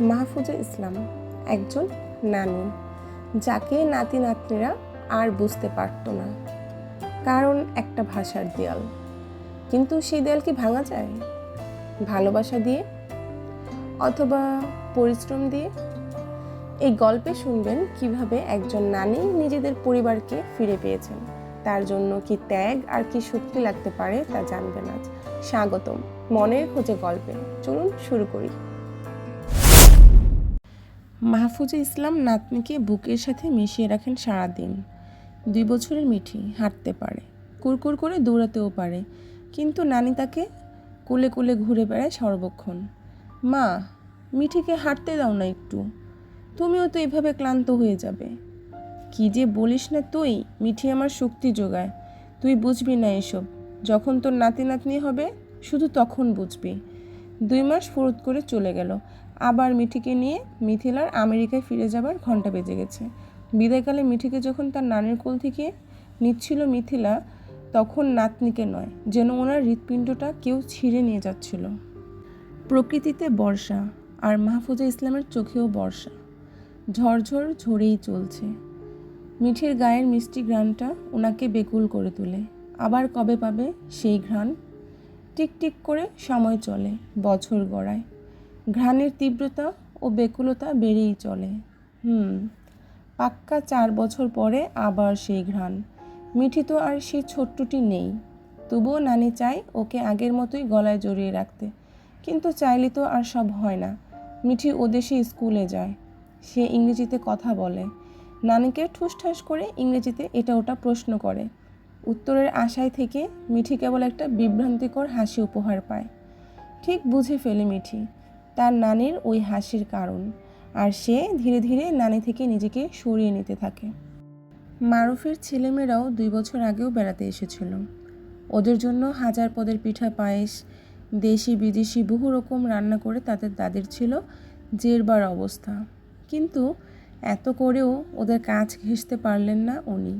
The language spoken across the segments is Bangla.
মাহফুজা ইসলাম একজন নানি, যাকে নাতি নাতনিরা আর বুঝতে পারতো না। কারণ একটা ভাষার দেয়াল। কিন্তু সেই দেয়াল কি ভাঙা যায়? ভালোবাসা দিয়ে? অথবা পরিশ্রম দিয়ে? এই গল্পে শুনবেন কীভাবে একজন নানি নিজেদের পরিবারকে ফিরে পেয়েছেন। তার জন্য কি ত্যাগ আর কি শক্তি লাগতে পারে তা জানবেন আজ। স্বাগতম মনের খোঁজে গল্পে। চলুন শুরু করি। মাহফুজা ইসলাম নাতনিকে বুকের সাথে মিশিয়ে রাখেন সারাদিন। দুই বছরের মিঠি, হাঁটতে পারে, কুরকুর করে দৌড়াতেও পারে, কিন্তু নানি তাকে কোলে কোলে ঘুরে বেড়ায় সর্বক্ষণ। মা, মিঠিকে হাঁটতে দাও না একটু, তুমিও তো এভাবে ক্লান্ত হয়ে যাবে। কি যে বলিস না তুই, মিঠি আমার শক্তি যোগায়, তুই বুঝবি না এসব। যখন তোর নাতি নাতনি হবে, শুধু তখন বুঝবি। দুই মাস ফুরুত করে চলে গেল। আবার মিঠিকে নিয়ে মিথিলার আমেরিকায় ফিরে যাবার ঘণ্টা বেজে গেছে। বিদায়কালে মিঠিকে যখন তার নানির কোল থেকে নিচ্ছিল মিথিলা, তখন নাতনিকে নয়, যেন ওনার হৃৎপিণ্ডটা কেউ ছিঁড়ে নিয়ে যাচ্ছিল। প্রকৃতিতে বর্ষা, আর মাহফুজা ইসলামের চোখেও বর্ষা। ঝরঝর ঝরেই চলছে। মিঠির গায়ের মিষ্টি ঘ্রাণটা ওনাকে বেকুল করে তোলে। আবার কবে পাবে সেই ঘ্রাণ? টিকটিক করে সময় চলে বছর গড়ায়। ঘ্রাণের তীব্রতা ও বেকুলতা বেড়েই চলে। হুম, পাক্কা চার বছর পরে আবার সেই ঘ্রাণ। মিঠি তো আর সেই ছোট্টটি নেই। তবুও নানি চায় ওকে আগের মতোই গলায় জড়িয়ে রাখতে। কিন্তু চাইলে তো আর সব হয় না। মিঠি ওদেশে স্কুলে যায়। সে ইংরেজিতে কথা বলে। নানিকে ঠুসঠাস করে ইংরেজিতে এটা ওটা প্রশ্ন করে। উত্তরের আশায় থেকে মিঠি কেবল একটা বিভ্রান্তিকর হাসি উপহার পায়। ঠিক বুঝে ফেলে মিঠি। তার নানির ওই হাসির কারণ, আর সে ধীরে ধীরে নানি থেকে নিজেকে সরিয়ে নিতে থাকে। মারুফের ছেলেমেয়েরাও দুই বছর আগেও বেড়াতে এসেছিল। ওদের জন্য হাজার পদের পিঠা পায়েস, দেশি বিদেশি বহু রকম রান্না করে তাদের দাদির ছিল জেরবার অবস্থা। কিন্তু এত করেও ওদের কাজ ঘেঁষতে পারলেন না উনি।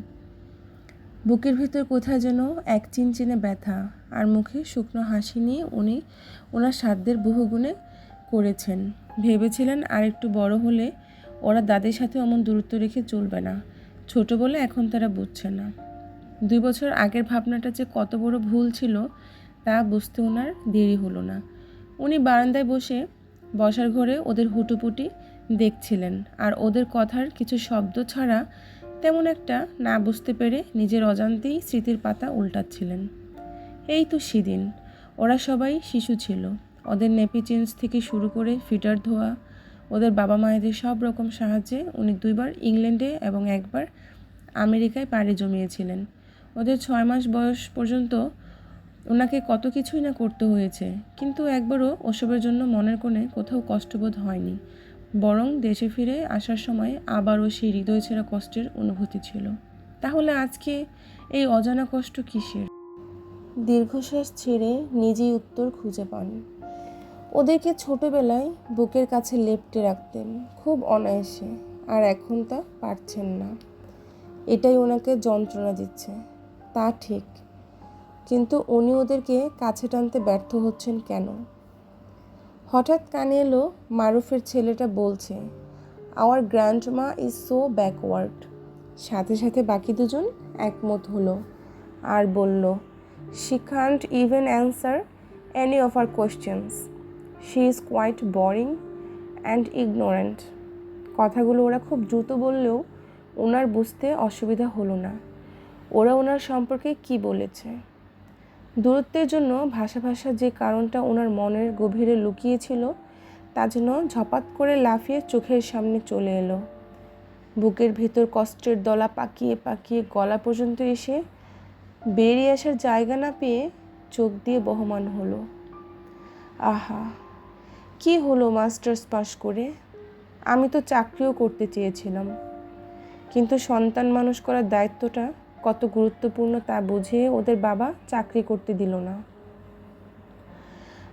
বুকের ভিতর কোথায় যেন এক চিনচিনে ব্যথা, আর মুখে শুকনো হাসি নিয়ে উনি ওনার সাধ্যের বহুগুণে করেছেন। ভেবেছিলেন আর একটু বড় হলে ওরা দাদের সাথে অমন দূরত্ব রেখে চলবে না। ছোট বলে এখন তারা বুঝছে না। দুই বছর আগের ভাবনাটা যে কত বড় ভুল ছিল, তা বুঝতে ওনার দেরি হলো না। উনি বারান্দায় বসে বসার ঘরে ওদের হুটুপুটি দেখছিলেন। আর ওদের কথার কিছু শব্দ ছাড়া তেমন একটা না বুঝতে পেরে নিজের অজান্তেই স্মৃতির পাতা উল্টাচ্ছিলেন। এই তো সেদিন, ওরা সবাই শিশু ছিল। ওদের নেপি চেঞ্জ থেকে শুরু করে ফিটার ধোয়া, ওদের বাবা মায়েদের সব রকম সাহায্যে উনি দুইবার ইংল্যান্ডে এবং একবার আমেরিকায় পাড়ি জমিয়েছিলেন। ওদের ছয় মাস বয়স পর্যন্ত ওনাকে কত কিছুই না করতে হয়েছে, কিন্তু একবারও ওসবের জন্য মনের কোণে কোথাও কষ্টবোধ হয়নি। বরং দেশে ফিরে আসার সময় আবারও সেই হৃদয় ছেঁড়া কষ্টের অনুভূতি ছিল। তাহলে আজকে এই অজানা কষ্ট কিসের? দীর্ঘশ্বাস ছেড়ে নিজেই উত্তর খুঁজে পান। ওদেরকে ছোটবেলায় বুকের কাছে লেপটে রাখতেন, খুব অনায়াসে, আর এখন তা পারছেন না। এটাই ওনাকে যন্ত্রণা দিচ্ছে। তা ঠিক। কিন্তু উনি ওদেরকে কাছে টানতে ব্যর্থ হচ্ছেন কেন? হঠাৎ কানে এলো মারুফের ছেলেটা বলছে our grandma is so backward সাথে সাথে বাকি দুজন একমত হলো আর বলল she can't even answer any of her questions she is quite boring and ignorant কথাগুলো ওরা খুব দ্রুত বললেও ওনার বুঝতে অসুবিধা হলো না। ওরা ওনার সম্পর্কে কি বলেছে? দূরত্বের জন্য ভাষা ভাষা যে কারণটা ওনার মনের গভীরে লুকিয়েছিল, তা যেন ঝপাত করে লাফিয়ে চোখের সামনে চলে এলো। বুকের ভেতর কষ্টের দলা পাকিয়ে পাকিয়ে গলা পর্যন্ত এসে বেরিয়ে আসার জায়গা না পেয়ে চোখ দিয়ে বহমান হলো। আহা! কি হলো মাস্টার্স পাশ করে? আমি তো চাকরিও করতে চেয়েছিলাম। কিন্তু সন্তান মানুষ করার দায়িত্বটা কত গুরুত্বপূর্ণ তা বুঝে ওদের বাবা চাকরি করতে দিল না।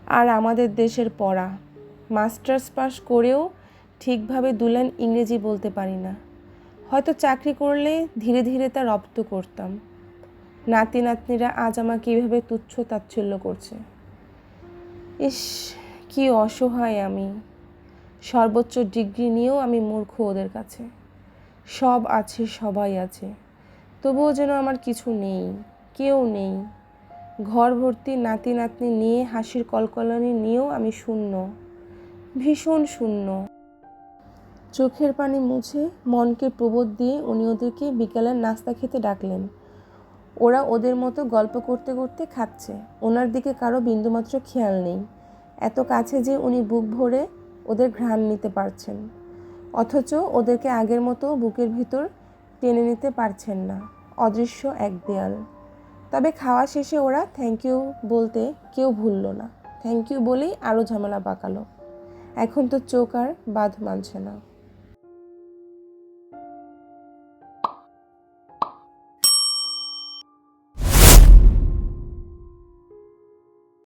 আর আমাদের দেশের পড়া, মাস্টার্স পাস করেও ঠিকভাবে দুলান ইংরেজি বলতে পারি না। হয়তো চাকরি করলে ধীরে ধীরে তা রপ্ত করতাম। নাতি নাতনিরা আজ আমাকে কীভাবে তুচ্ছ তাচ্ছল্য করছে। ইস কি অসহায় আমি। সর্বোচ্চ ডিগ্রি নিয়েও আমি মূর্খ ওদের কাছে। সব আছে, সবাই আছে। তবুও যেন আমার কিছু নেই, কেউ নেই। ঘর ভর্তি নাতি নাতনি নিয়ে হাসির কলকলানি নিয়েও আমি শূন্য, ভীষণ শূন্য। চোখের পানি মুছে মনকে প্রবোধ দিয়ে উনি ওদেরকে বিকালের নাস্তা খেতে ডাকলেন। ওরা ওদের মতো গল্প করতে করতে খাচ্ছে। ওনার দিকে কারও বিন্দুমাত্র খেয়াল নেই। এত কাছে যে উনি বুক ভরে ওদের ঘ্রাণ নিতে পারছেন। অথচ ওদেরকে আগের মতো বুকের ভিতর টেনে নিতে পারছেন না। অদৃশ্য এক দেয়াল। তবে খাওয়া শেষে ওরা থ্যাংক ইউ বলতে কেউ ভুলল না। থ্যাংক ইউ বলেই আরও ঝামেলা পাকালো। এখন তো চোখ আর বাঁধ মানছে না।